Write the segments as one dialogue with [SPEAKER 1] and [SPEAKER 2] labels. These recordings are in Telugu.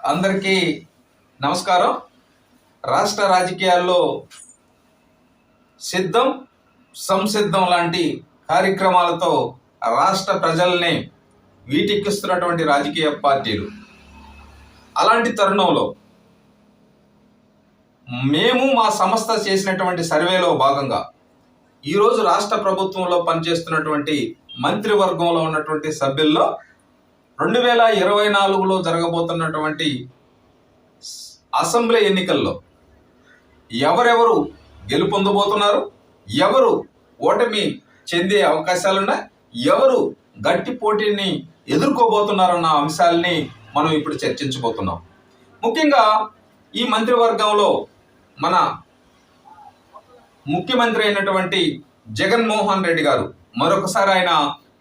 [SPEAKER 1] అందరికీ నమస్కారం. రాష్ట్ర రాజకీయాల్లో సిద్ధం సంసిద్ధం లాంటి కార్యక్రమాలతో రాష్ట్ర ప్రజల్ని వీటెక్కిస్తున్నటువంటి రాజకీయ పార్టీలు. అలాంటి తరుణంలో మేము మా సంస్థ చేసినటువంటి సర్వేలో భాగంగా ఈరోజు రాష్ట్ర ప్రభుత్వంలో పనిచేస్తున్నటువంటి మంత్రివర్గంలో ఉన్నటువంటి సభ్యుల్లో రెండు వేల ఇరవై నాలుగులో జరగబోతున్నటువంటి అసెంబ్లీ ఎన్నికల్లో ఎవరెవరు గెలుపొందబోతున్నారు ఎవరు ఓటమి చెందే అవకాశాలున్నాయి ఎవరు గట్టి పోటీని ఎదుర్కోబోతున్నారన్న అంశాలని మనం ఇప్పుడు చర్చించబోతున్నాం. ముఖ్యంగా ఈ మంత్రివర్గంలో మన ముఖ్యమంత్రి అయినటువంటి జగన్మోహన్ రెడ్డి గారు మరొకసారి ఆయన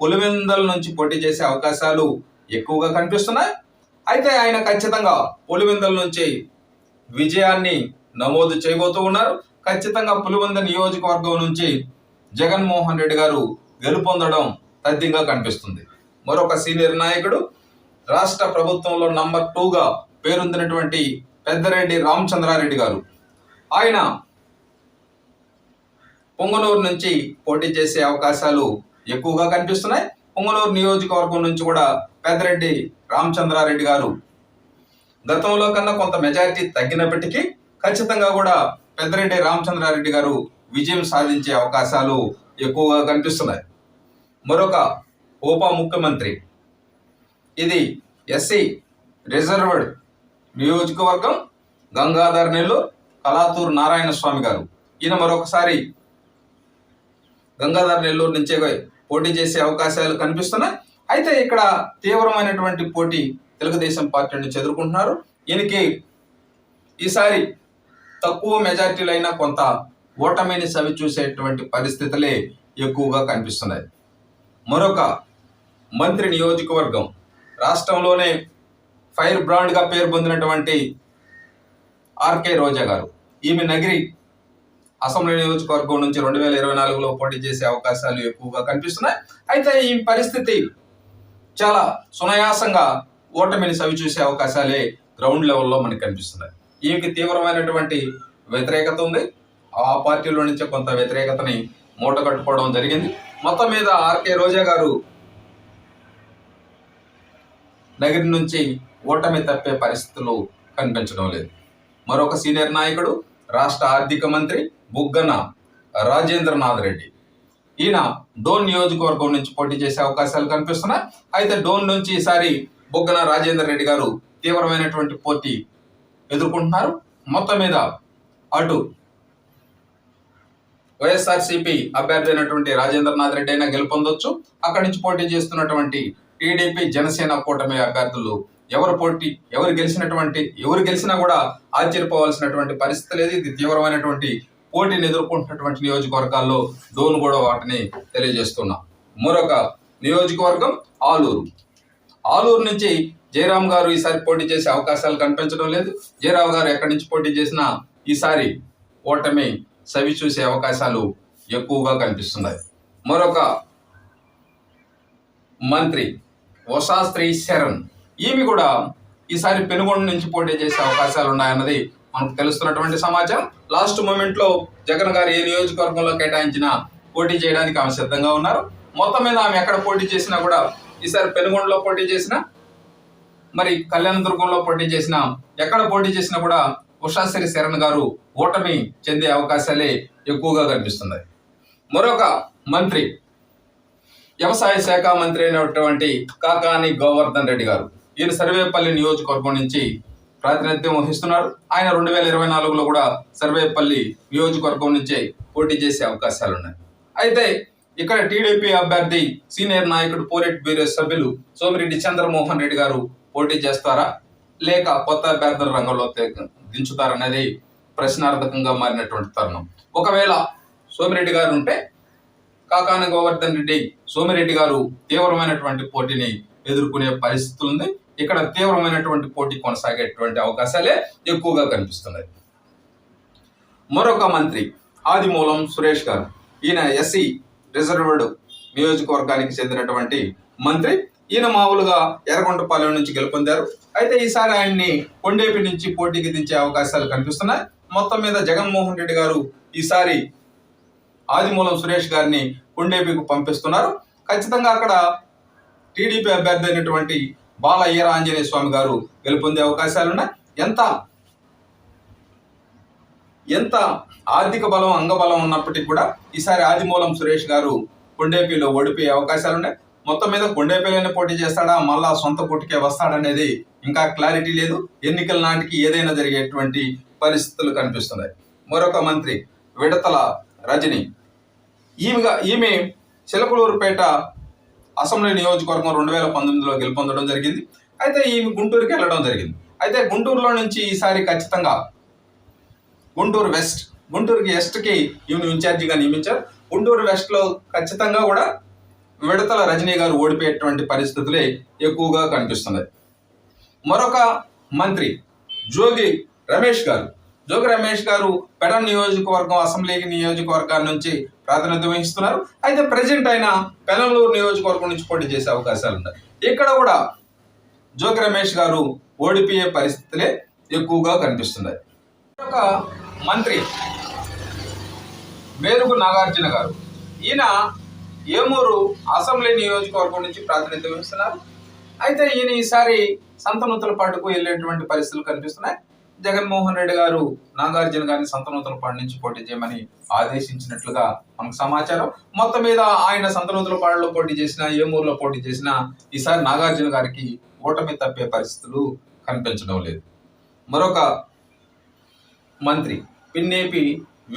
[SPEAKER 1] పులివెందల నుంచి పోటీ చేసే అవకాశాలు ఎక్కువగా కనిపిస్తున్నాయి. అయితే ఆయన ఖచ్చితంగా పులివెందుల నుంచి విజయాన్ని నమోదు చేయబోతూ ఉన్నారు. ఖచ్చితంగా పులివెంద నియోజకవర్గం నుంచి జగన్మోహన్ రెడ్డి గారు గెలుపొందడం తథ్యంగా కనిపిస్తుంది. మరొక సీనియర్ నాయకుడు రాష్ట్ర ప్రభుత్వంలో నంబర్ టూగా పేరొందినటువంటి పెద్దరెడ్డి రామచంద్రారెడ్డి గారు. ఆయన పొంగనూరు నుంచి పోటీ చేసే అవకాశాలు ఎక్కువగా కనిపిస్తున్నాయి. పొంగనూరు నియోజకవర్గం నుంచి కూడా పెద్దరెడ్డి రామచంద్రారెడ్డి గారు. గతంలో కన్నా కొంత మెజారిటీ తగ్గినప్పటికీ ఖచ్చితంగా కూడా పెద్దరెడ్డి రామచంద్రారెడ్డి గారు విజయం సాధించే అవకాశాలు ఎక్కువగా కనిపిస్తున్నాయి. మరొక ఉప ముఖ్యమంత్రి. ఇది ఎస్సీ రిజర్వ్డ్ నియోజకవర్గం గంగాధర్ నెల్లూరు కళాతూరు నారాయణ స్వామి గారు. ఈయన మరొకసారి గంగాధర్ నెల్లూరు నుంచే పోటీ చేసే అవకాశాలు కనిపిస్తున్నాయి. అయితే ఇక్కడ తీవ్రమైనటువంటి పోటీ తెలుగుదేశం పార్టీ నుంచి ఎదుర్కొంటున్నారు ఈయనకి ఈసారి తక్కువ మెజార్టీలు అయినా కొంత ఓటమిని సవి చూసేటువంటి పరిస్థితులే ఎక్కువగా కనిపిస్తున్నాయి. మరొక మంత్రి నియోజకవర్గం రాష్ట్రంలోనే ఫైర్ బ్రాండ్గా పేరు పొందినటువంటి ఆర్కే రోజా గారు. ఈమె నగిరి అసెంబ్లీ నియోజకవర్గం నుంచి రెండు వేల ఇరవై నాలుగులో పోటీ చేసే అవకాశాలు ఎక్కువగా కనిపిస్తున్నాయి. అయితే ఈ పరిస్థితి చాలా సునాయాసంగా ఓటమిని సవి చూసే అవకాశాలే గ్రౌండ్ లెవెల్లో మనకు కనిపిస్తున్నాయి. ఈమెకి తీవ్రమైనటువంటి వ్యతిరేకత ఉంది. ఆ పార్టీలో నుంచే కొంత వ్యతిరేకతని మూట కట్టుకోవడం జరిగింది. మొత్తం మీద ఆర్కే రోజా గారు నగిరి నుంచి ఓటమి తప్పే పరిస్థితులు కనిపించడం లేదు. మరొక సీనియర్ నాయకుడు రాష్ట్ర ఆర్థిక మంత్రి బుగ్గన రాజేంద్రనాథ్ రెడ్డి. ఈయన డోన్ నియోజకవర్గం నుంచి పోటీ చేసే అవకాశాలు కనిపిస్తున్నాయి. అయితే డోన్ నుంచి ఈసారి బుగ్గన రాజేంద్ర రెడ్డి గారు తీవ్రమైనటువంటి పోటీ ఎదుర్కొంటున్నారు. మొత్తం మీద అటు వైఎస్ఆర్సీపీ అభ్యర్థి అయినటువంటి రాజేంద్రనాథ్ రెడ్డి అయినా గెలుపొందొచ్చు. అక్కడి నుంచి పోటీ చేస్తున్నటువంటి టీడీపీ జనసేన కూటమి అభ్యర్థులు ఎవరు పోటీ ఎవరు గెలిచినటువంటి ఎవరు గెలిచినా కూడా ఆశ్చర్యపోవాల్సినటువంటి పరిస్థితి లేదు ఇది తీవ్రమైనటువంటి పోటీని ఎదుర్కొంటున్నటువంటి నియోజకవర్గాల్లో డోన్ కూడా వాటిని తెలియజేస్తున్నా. మరొక నియోజకవర్గం ఆలూరు. ఆలూరు నుంచి జయరాం గారు ఈసారి పోటీ చేసే అవకాశాలు కనిపించడం లేదు. జయరాం గారు ఎక్కడి నుంచి పోటీ చేసినా ఈసారి ఓటమి సవి చూసే అవకాశాలు ఎక్కువగా కనిపిస్తున్నాయి. మరొక మంత్రి వశాస్త్రి శరణ్. ఈమె కూడా ఈసారి పెనుగొండ నుంచి పోటీ చేసే అవకాశాలు ఉన్నాయన్నది మనకు తెలుస్తున్నటువంటి సమాచారం. లాస్ట్ మూమెంట్లో జగన్ గారు ఏ నియోజకవర్గంలో కేటాయించినా పోటీ చేయడానికి ఆమె సిద్ధంగా ఉన్నారు. మొత్తం మీద ఆమె ఎక్కడ పోటీ చేసినా కూడా ఈసారి పెనుగొండలో పోటీ చేసినా మరి కళ్యాణదుర్గంలో పోటీ చేసినా ఎక్కడ పోటీ చేసినా కూడా ఉషాశ్రీ శరణ్ గారు ఓటమి చెందే అవకాశాలే ఎక్కువగా కనిపిస్తున్నాయి మరొక మంత్రి వ్యవసాయ శాఖ మంత్రి అయినటువంటి కాకాని గోవర్ధన్ రెడ్డి గారు ఈయన సర్వేపల్లి నియోజకవర్గం నుంచి ప్రాతినిధ్యం వహిస్తున్నారు. ఆయన రెండు వేల ఇరవై నాలుగులో కూడా సర్వేపల్లి నియోజకవర్గం నుంచే పోటీ చేసే అవకాశాలు ఉన్నాయి అయితే ఇక్కడ టీడీపీ అభ్యర్థి సీనియర్ నాయకుడు పోలిట్ బ్యూరో సభ్యులు సోమిరెడ్డి చంద్రమోహన్ రెడ్డి గారు పోటీ చేస్తారా? లేక కొత్త అభ్యర్థుల రంగంలో దించుతారనేది ప్రశ్నార్థకంగా మారినటువంటి తరుణం. ఒకవేళ సోమిరెడ్డి గారు ఉంటే కాకాని గోవర్ధన్ రెడ్డి సోమిరెడ్డి గారు తీవ్రమైనటువంటి పోటీని ఎదుర్కొనే పరిస్థితులు ఉంది ఇక్కడ తీవ్రమైనటువంటి పోటీ కొనసాగేటువంటి అవకాశాలే ఎక్కువగా కనిపిస్తున్నాయి. మరొక మంత్రి ఆదిమూలం సురేష్ గారు ఈయన ఎస్సీ రిజర్వ్డ్ నియోజకవర్గానికి చెందినటువంటి మంత్రి. ఈయన మామూలుగా ఎర్రగొండపాలెం నుంచి గెలుపొందారు. అయితే ఈసారి ఆయన్ని కొండేపి నుంచి పోటీకి దించే అవకాశాలు కనిపిస్తున్నాయి. మొత్తం మీద జగన్మోహన్ రెడ్డి గారు ఈసారి ఆదిమూలం సురేష్ గారిని కొండేపికి పంపిస్తున్నారు. ఖచ్చితంగా అక్కడ టీడీపీ అభ్యర్థి అయినటువంటి బాల ఈర ఆంజనేయ స్వామి గారు గెలుపొందే అవకాశాలు ఉన్నాయి ఎంత? ఎంత ఆర్థిక బలం అంగబలం ఉన్నప్పటికీ కూడా ఈసారి ఆదిమూలం సురేష్ గారు కొండేపిలో ఓడిపోయే అవకాశాలు ఉన్నాయి మొత్తం మీద కొండేపిలోనే పోటీ చేస్తాడా? మళ్ళా సొంత పోటీకే వస్తాడనేది ఇంకా క్లారిటీ లేదు. ఎన్నికల నాటికి ఏదైనా జరిగేటువంటి పరిస్థితులు కనిపిస్తున్నాయి. మరొక మంత్రి విడతల రజని. ఈమెగా ఈమె చిలకలూరుపేట అసెంబ్లీ నియోజకవర్గం రెండు వేల పంతొమ్మిదిలో గెలుపొందడం జరిగింది. అయితే ఈమె గుంటూరుకి వెళ్ళడం జరిగింది. అయితే గుంటూరులో నుంచి ఈసారి ఖచ్చితంగా గుంటూరు వెస్ట్ గుంటూరుకి వెస్ట్కి ఈమెను ఇన్ఛార్జిగా నియమించారు. గుంటూరు వెస్ట్లో ఖచ్చితంగా కూడా విడతల రజనీ గారు ఓడిపోయేటువంటి పరిస్థితులే ఎక్కువగా కనిపిస్తున్నాయి. మరొక మంత్రి జోగి రమేష్ గారు జోగి రమేష్ గారు పెడ నియోజకవర్గం అసెంబ్లీ నియోజకవర్గాన్ని నుంచి ప్రాతినిధ్యం వహిస్తున్నారు. అయితే ప్రజెంట్ ఆయన పెనలూరు నియోజకవర్గం నుంచి పోటీ చేసే అవకాశాలు ఉన్నాయి. ఇక్కడ కూడా జోగి రమేష్ గారు ఓడిపోయే పరిస్థితులే ఎక్కువగా కనిపిస్తున్నాయి. ఒక మంత్రి మేరుగు నాగార్జున గారు. ఈయన ఏమూరు అసెంబ్లీ నియోజకవర్గం నుంచి ప్రాతినిధ్యం వహిస్తున్నారు. అయితే ఈయన ఈసారి సంతనూతుల పాటుకు వెళ్ళేటువంటి పరిస్థితులు కనిపిస్తున్నాయి. జగన్మోహన్ రెడ్డి గారు నాగార్జున గారిని సంతనూతల నుంచి పోటీ చేయమని ఆదేశించినట్లుగా మనకు సమాచారం. మొత్తం మీద ఆయన సంతనూతల పోటీ చేసినా ఏమూరులో పోటీ చేసినా ఈసారి నాగార్జున గారికి ఓటమి తప్పే పరిస్థితులు కనిపించడం లేదు. మరొక మంత్రి పిన్నేపి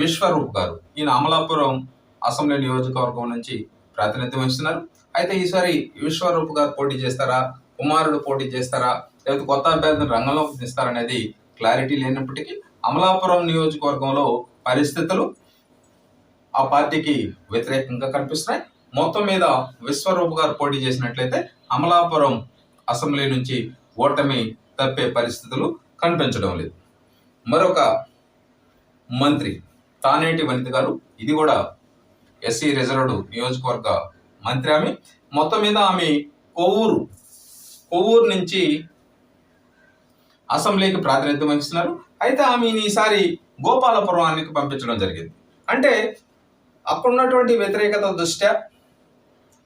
[SPEAKER 1] విశ్వరూప్ గారు ఈయన అమలాపురం అసెంబ్లీ నియోజకవర్గం నుంచి ప్రాతినిధ్యం వహిస్తున్నారు. అయితే ఈసారి విశ్వరూప్ గారు పోటీ చేస్తారా? కుమారుడు పోటీ చేస్తారా? లేకపోతే కొత్త అభ్యర్థిని రంగంలోకి తీస్తారనేది క్లారిటీ లేనప్పటికీ అమలాపురం నియోజకవర్గంలో పరిస్థితులు ఆ పార్టీకి వ్యతిరేకంగా కనిపిస్తున్నాయి. మొత్తం మీద విశ్వరూప్ గారు పోటీ చేసినట్లయితే అమలాపురం అసెంబ్లీ నుంచి ఓటమి తప్పే పరిస్థితులు కనిపించడం లేదు. మరొక మంత్రి తానేటి వనిత గారు ఇది కూడా ఎస్సీ రిజర్వ్డ్ నియోజకవర్గ మంత్రి ఆమె. మొత్తం మీద ఆమె కొవ్వూరు కొవ్వూరు నుంచి అసెంబ్లీకి ప్రాతినిధ్యం వహిస్తున్నారు. అయితే ఆమెను ఈసారి గోపాలపురానికి పంపించడం జరిగింది. అంటే అక్కడున్నటువంటి వ్యతిరేకత దృష్ట్యా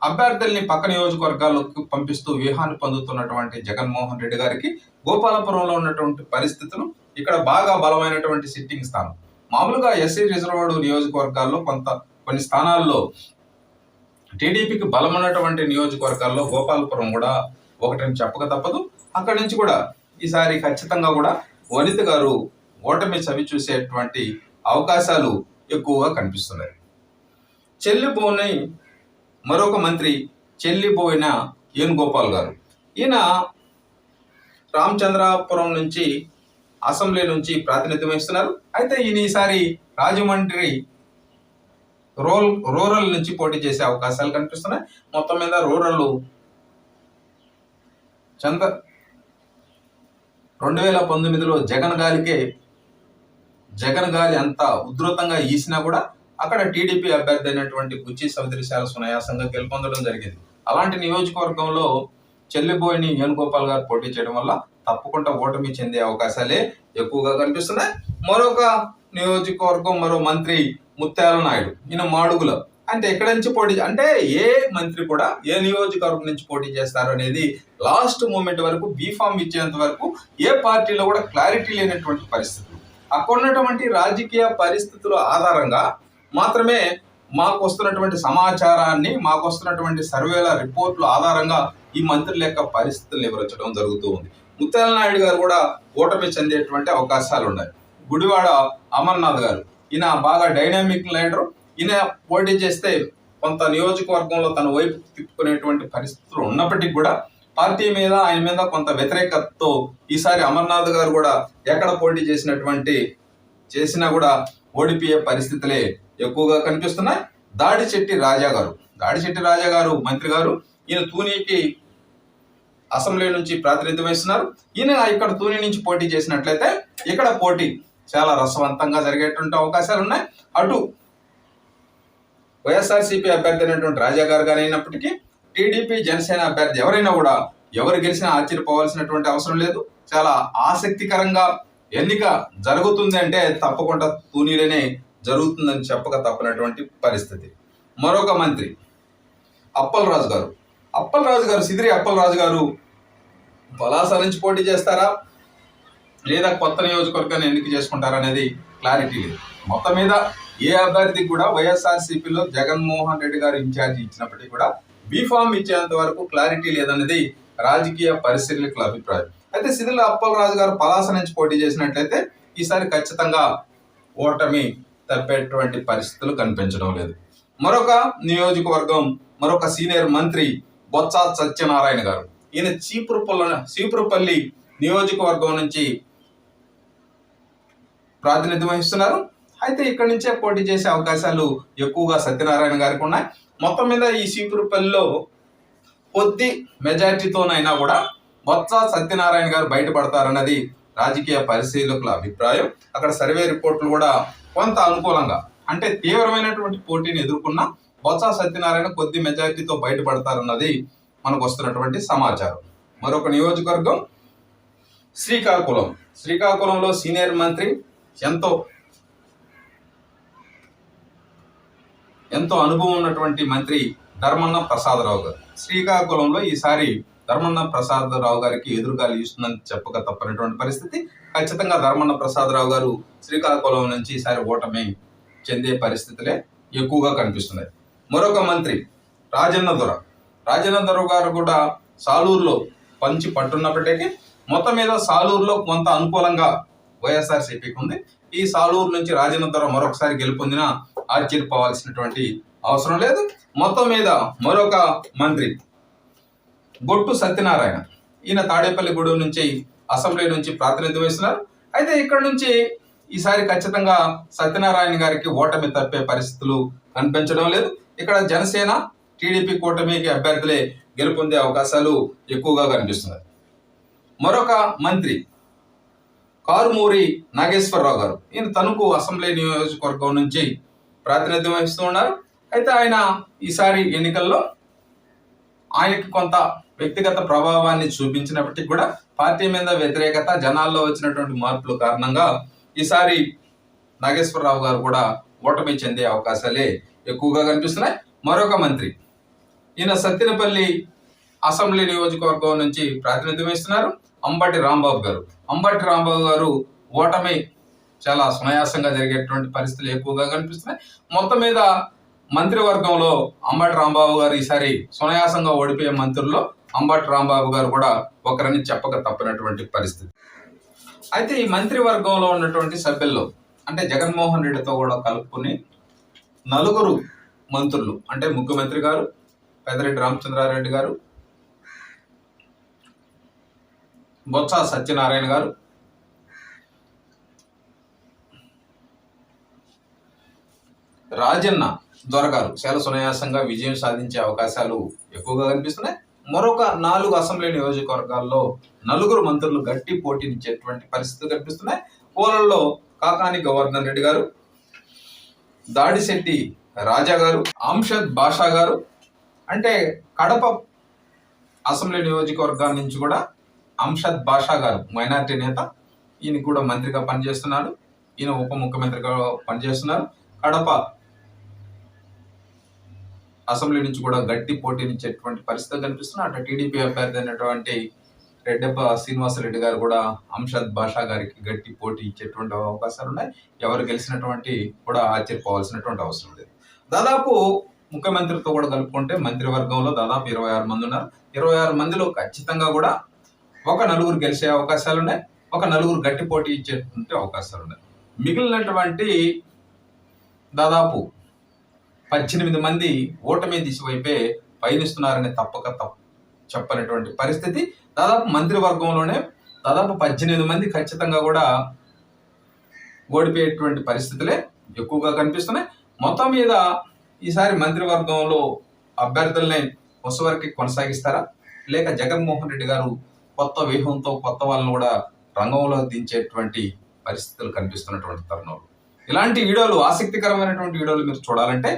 [SPEAKER 1] అభ్యర్థుల్ని పక్క నియోజకవర్గాలకు పంపిస్తూ వ్యూహాన్ని పొందుతున్నటువంటి జగన్మోహన్ రెడ్డి గారికి గోపాలపురంలో ఉన్నటువంటి పరిస్థితులు ఇక్కడ బాగా బలమైనటువంటి సిట్టింగ్ స్థానం. మామూలుగా ఎస్సీ రిజర్వ్డ్ నియోజకవర్గాల్లో కొంత కొన్ని స్థానాల్లో టీడీపీకి బలమైనటువంటి నియోజకవర్గాల్లో గోపాలపురం కూడా ఒకటని చెప్పక తప్పదు. అక్కడి నుంచి కూడా ఈసారి ఖచ్చితంగా కూడా వనిత గారు ఓటమి చవి చూసేటువంటి అవకాశాలు ఎక్కువగా కనిపిస్తున్నాయి. చెల్లిపోని మరొక మంత్రి చెల్లిపోయిన ఏనుగోపాల్ గారు. ఈయన రామచంద్రాపురం నుంచి అసెంబ్లీ నుంచి ప్రాతినిధ్యం వహిస్తున్నారు. అయితే ఈయన ఈసారి రాజమండ్రి రోల్ రూరల్ నుంచి పోటీ చేసే అవకాశాలు కనిపిస్తున్నాయి. మొత్తం మీద రూరల్ చంద్ర రెండు వేల పంతొమ్మిదిలో జగన్ గాలికే జగన్ గాలి అంత ఉధృతంగా ఈసినా కూడా అక్కడ టీడీపీ అభ్యర్థి అయినటువంటి బుచ్చి సవిత్రిశాల సునాయాసంగా గెలుపొందడం జరిగింది. అలాంటి నియోజకవర్గంలో చెల్లిబోయిని వేణుగోపాల్ గారు పోటీ చేయడం వల్ల తప్పకుండా ఓటమి చెందే అవకాశాలే ఎక్కువగా కనిపిస్తున్నాయి. మరొక నియోజకవర్గం మరో మంత్రి ముత్యాల నాయుడు ఈయన మాడుగుల అంటే ఎక్కడి నుంచి పోటీ అంటే ఏ మంత్రి కూడా ఏ నియోజకవర్గం నుంచి పోటీ చేస్తారు అనేది లాస్ట్ మూమెంట్ వరకు బీఫామ్ ఇచ్చేంత వరకు ఏ పార్టీలో కూడా క్లారిటీ లేనటువంటి పరిస్థితులు. అక్కడ ఉన్నటువంటి రాజకీయ పరిస్థితుల ఆధారంగా మాత్రమే మాకు వస్తున్నటువంటి సమాచారాన్ని మాకు వస్తున్నటువంటి సర్వేల రిపోర్ట్ల ఆధారంగా ఈ మంత్రుల యొక్క పరిస్థితులు వివరించడం జరుగుతూ ఉంది. ముత్యాల నాయుడు గారు కూడా ఓటమి చెందేటువంటి అవకాశాలు ఉన్నాయి గుడివాడ అమర్నాథ్ గారు ఈయన బాగా డైనామిక్ లీడర్ ఈయన పోటీ చేస్తే కొంత నియోజకవర్గంలో తన వైపు తిప్పుకునేటువంటి పరిస్థితులు ఉన్నప్పటికీ కూడా పార్టీ మీద ఆయన మీద కొంత వ్యతిరేకతతో ఈసారి అమర్నాథ్ గారు కూడా ఎక్కడ పోటీ చేసినటువంటి చేసినా కూడా ఓడిపోయే పరిస్థితులే ఎక్కువగా కనిపిస్తున్నాయి. దాడిచెట్టి రాజా గారు దాడిచెట్టి రాజా గారు మంత్రి గారు ఈయన తూనీకి అసెంబ్లీ నుంచి ప్రాతినిధ్యం వహిస్తున్నారు. ఈయన ఇక్కడ తూని నుంచి పోటీ చేసినట్లయితే ఇక్కడ పోటీ చాలా రసవంతంగా జరిగేటువంటి అవకాశాలు ఉన్నాయి అటు వైఎస్ఆర్సీపీ అభ్యర్థి అయినటువంటి రాజా గారు కానీ అయినప్పటికీ టీడీపీ జనసేన అభ్యర్థి ఎవరైనా కూడా ఎవరు గెలిచినా ఆశ్చర్యపోవాల్సినటువంటి అవసరం లేదు. చాలా ఆసక్తికరంగా ఎన్నిక జరుగుతుంది అంటే తప్పకుండా తూనీలనే జరుగుతుందని చెప్పక తప్పనటువంటి పరిస్థితి. మరొక మంత్రి అప్పలరాజు గారు. అప్పలరాజు గారు సిదిరి అప్పలరాజు గారు పలాస నుంచి పోటీ చేస్తారా? లేదా కొత్త నియోజకవర్గాన్ని ఎన్నిక చేసుకుంటారా అనేది క్లారిటీ లేదు. మొత్తం మీద ఏ అభ్యర్థికి కూడా వైఎస్ఆర్సీపీలో జగన్మోహన్ రెడ్డి గారు ఇన్ఛార్జ్ ఇచ్చినప్పటికీ కూడా బీఫామ్ ఇచ్చేంత వరకు క్లారిటీ లేదన్నది రాజకీయ పరిశీలకుల అభిప్రాయం. అయితే సిదిల అప్పలరాజు గారు పలాస నుంచి పోటీ చేసినట్లయితే ఈసారి ఖచ్చితంగా ఓటమి తప్పేటువంటి పరిస్థితులు కనిపించడం లేదు. మరొక నియోజకవర్గం మరొక సీనియర్ మంత్రి బొత్స సత్యనారాయణ గారు. ఈయన చీపురుపల్ల చీపురుపల్లి నియోజకవర్గం నుంచి ప్రాతినిధ్యం వహిస్తున్నారు. అయితే ఇక్కడి నుంచే పోటీ చేసే అవకాశాలు ఎక్కువగా సత్యనారాయణ గారికి ఉన్నాయి. మొత్తం మీద ఈ చీపురుపల్లిలో కొద్ది మెజార్టీతోనైనా కూడా బొత్స సత్యనారాయణ గారు బయటపడతారన్నది రాజకీయ పరిశీలకుల అభిప్రాయం. అక్కడ సర్వే రిపోర్ట్లు కూడా కొంత అనుకూలంగా అంటే తీవ్రమైనటువంటి పోటీని ఎదుర్కొన్న బొత్స సత్యనారాయణ కొద్ది మెజారిటీతో బయటపడతారన్నది మనకు వస్తున్నటువంటి సమాచారం. మరొక నియోజకవర్గం శ్రీకాకుళం. శ్రీకాకుళంలో సీనియర్ మంత్రి ఎంతో ఎంతో అనుభవం ఉన్నటువంటి మంత్రి ధర్మన్న ప్రసాదరావు గారు. శ్రీకాకుళంలో ఈసారి ధర్మన్న ప్రసాదరావు గారికి ఎదురుగాలి ఇస్తుందని చెప్పక తప్పనటువంటి పరిస్థితి. ఖచ్చితంగా ధర్మన్న ప్రసాదరావు గారు శ్రీకాకుళం నుంచి ఈసారి ఓటమి చెందే పరిస్థితులే ఎక్కువగా కనిపిస్తున్నాయి. మరొక మంత్రి రాజన్న దొర. రాజన్న దొర గారు కూడా సాలూరులో పంచి పట్టున్నప్పటికీ మొత్తం మీద సాలూరులో కొంత అనుకూలంగా వైఎస్ఆర్సీపీకి ఉంది. ఈ సాలూరు నుంచి రాజన్న దొర మరొకసారి గెలుపొందిన ఆశ్చర్యపోవాల్సినటువంటి అవసరం లేదు. మొత్తం మీద మరొక మంత్రి. బొట్టు సత్యనారాయణ. ఈయన తాడేపల్లిగూడెం నుంచి అసెంబ్లీ నుంచి ప్రాతినిధ్యం వహిస్తున్నారు. అయితే ఇక్కడ నుంచి ఈసారి ఖచ్చితంగా సత్యనారాయణ గారికి ఓటమి తప్పే పరిస్థితులు కనిపించడం లేదు. ఇక్కడ జనసేన టీడీపీ కూటమికి అభ్యర్థులే గెలుపొందే అవకాశాలు ఎక్కువగా కనిపిస్తున్నాయి. మరొక మంత్రి కారుమూరి నాగేశ్వరరావు గారు. ఈయన తణుకు అసెంబ్లీ నియోజకవర్గం నుంచి ప్రాతినిధ్యం వహిస్తూ ఉన్నారు. అయితే ఆయన ఈసారి ఎన్నికల్లో ఆయనకి కొంత వ్యక్తిగత ప్రభావాన్ని చూపించినప్పటికీ కూడా పార్టీ మీద వ్యతిరేకత జనాల్లో వచ్చినటువంటి మార్పుల కారణంగా ఈసారి నాగేశ్వరరావు గారు కూడా ఓటమి చెందే అవకాశాలే ఎక్కువగా కనిపిస్తున్నాయి. మరొక మంత్రి ఈయన సత్తినపల్లి అసెంబ్లీ నియోజకవర్గం నుంచి ప్రాతినిధ్యం వహిస్తున్నారు అంబటి రాంబాబు గారు. అంబటి రాంబాబు గారు ఓటమి చాలా సునాయాసంగా జరిగేటువంటి పరిస్థితులు ఎక్కువగా కనిపిస్తున్నాయి. మొత్తం మీద మంత్రివర్గంలో అంబటి రాంబాబు గారు ఈసారి సునాయాసంగా ఓడిపోయే మంత్రుల్లో అంబటి రాంబాబు గారు కూడా ఒకరని చెప్పక తప్పినటువంటి పరిస్థితి. అయితే ఈ మంత్రివర్గంలో ఉన్నటువంటి సభ్యుల్లో అంటే జగన్మోహన్ రెడ్డితో కూడా కలుపుకుని నలుగురు మంత్రులు అంటే ముఖ్యమంత్రి గారు పెద్దిరెడ్డి రామచంద్రారెడ్డి గారు బొత్స సత్యనారాయణ గారు రాజన్న దొరగారు. చాలా సునాయాసంగా విజయం సాధించే అవకాశాలు ఎక్కువగా కనిపిస్తున్నాయి. మరొక నాలుగు అసెంబ్లీ నియోజకవర్గాల్లో నలుగురు మంత్రులు గట్టి పోటీనిచ్చేటువంటి పరిస్థితులు కనిపిస్తున్నాయి. పోలల్లో కాకాని గవర్నర్ రెడ్డి గారు దాడిశెట్టి రాజా గారు అంషద్ బాషా గారు. అంటే కడప అసెంబ్లీ నియోజకవర్గాల నుంచి కూడా అంషద్ బాషా గారు మైనార్టీ నేత. ఈయన కూడా మంత్రిగా పనిచేస్తున్నాడు. ఈయన ఉప ముఖ్యమంత్రిగా పనిచేస్తున్నారు. కడప అసెంబ్లీ నుంచి కూడా గట్టి పోటీనిచ్చేటువంటి పరిస్థితి కనిపిస్తుంది అటు టీడీపీ అభ్యర్థి అయినటువంటి రెడ్డప్ప శ్రీనివాసరెడ్డి గారు కూడా అంషద్ బాషా గారికి గట్టి పోటీ ఇచ్చేటువంటి అవకాశాలు ఉన్నాయి. ఎవరు గెలిచినటువంటి కూడా ఆశ్చర్యపోవాల్సినటువంటి అవసరం లేదు. దాదాపు ముఖ్యమంత్రితో కూడా కలుపుకుంటే మంత్రివర్గంలో దాదాపు ఇరవై ఆరు మంది ఉన్నారు. ఇరవై ఆరు మందిలో ఖచ్చితంగా కూడా ఒక నలుగురు గెలిచే అవకాశాలు ఉన్నాయి. ఒక నలుగురు గట్టి పోటీ ఇచ్చేటువంటి అవకాశాలు ఉన్నాయి. మిగిలినటువంటి దాదాపు పద్దెనిమిది మంది ఓటమి దిశ వైపే పయనిస్తున్నారని తప్పక తప్ప చెప్పనటువంటి పరిస్థితి. దాదాపు మంత్రివర్గంలోనే దాదాపు పద్దెనిమిది మంది ఖచ్చితంగా కూడా ఓడిపోయేటువంటి పరిస్థితులే ఎక్కువగా కనిపిస్తున్నాయి. మొత్తం మీద ఈసారి మంత్రివర్గంలో అభ్యర్థుల్ని వరుస కొనసాగిస్తారా? లేక జగన్మోహన్ రెడ్డి గారు కొత్త వ్యూహంతో కొత్త వాళ్ళని కూడా రంగంలో దించేటువంటి పరిస్థితులు కనిపిస్తున్నటువంటి తరుణంలో. ఇలాంటి వీడియోలు ఆసక్తికరమైనటువంటి వీడియోలు మీరు చూడాలంటే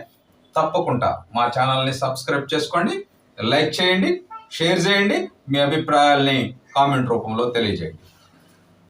[SPEAKER 1] తప్పకుండా మా ఛానల్ని సబ్స్క్రైబ్ చేసుకోండి లైక్ చేయండి షేర్ చేయండి మీ అభిప్రాయాల్ని కామెంట్ రూపంలో తెలియజేయండి.